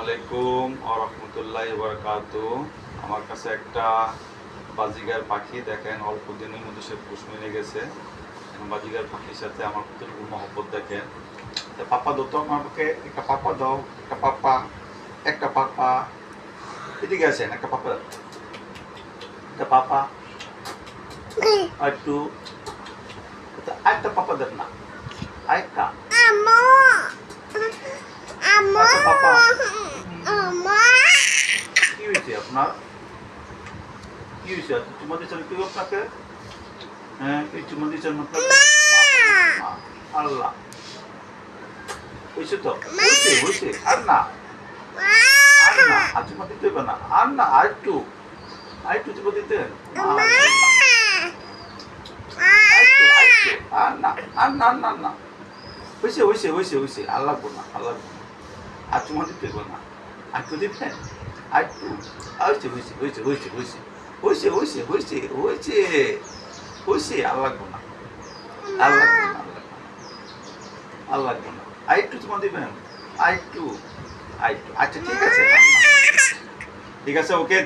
আলাইকুম আরহামতুল্লাহ বরকাত আমার কাছে একটা বাজিগার পাখি দেখেন, অল্প দিনের মধ্যে সে পুষ মেনে গেছে। বাজিগার পাখির সাথে আমার কতটুকু মহব্বত দেখেন। তা পাপা দো তো আমাকে একটা পাপা দাও, একটা পাপা একটা পাপা এদিকে আছেন একটা পাপা। একটা পাপা আর একটু আরেকটা পাপা দেন না। আরেকটা। আমো কি হয়েছে আপনার? কি হয়েছে? চুমা দিচ্ছেন কেউ আপনাকে? হ্যাঁ এই চুমা দিচ্ছেন আল্লাহ। হয়েছে তো? হয়েছে হয়েছে। আর না? আর না? আর চুমা দিতে হবে না। আর না আর একটু। আর একটু চুমা দিতে। আর না আর না আর না হয়েছে হয়েছে হয়েছে হয়েছে। আল্লাহ না আল্লাহ আর হবে না আর তো আর আর হয়েছে হয়েছে হয়েছে হয়েছে হয়েছে হয়েছে হয়েছে হয়েছে হয়েছে আর লাগবো না আর লাগবো না আর একটু তোমার দিবেন আর একটু আর একটু আচ্ছা ঠিক আছে ঠিক আছে ওকে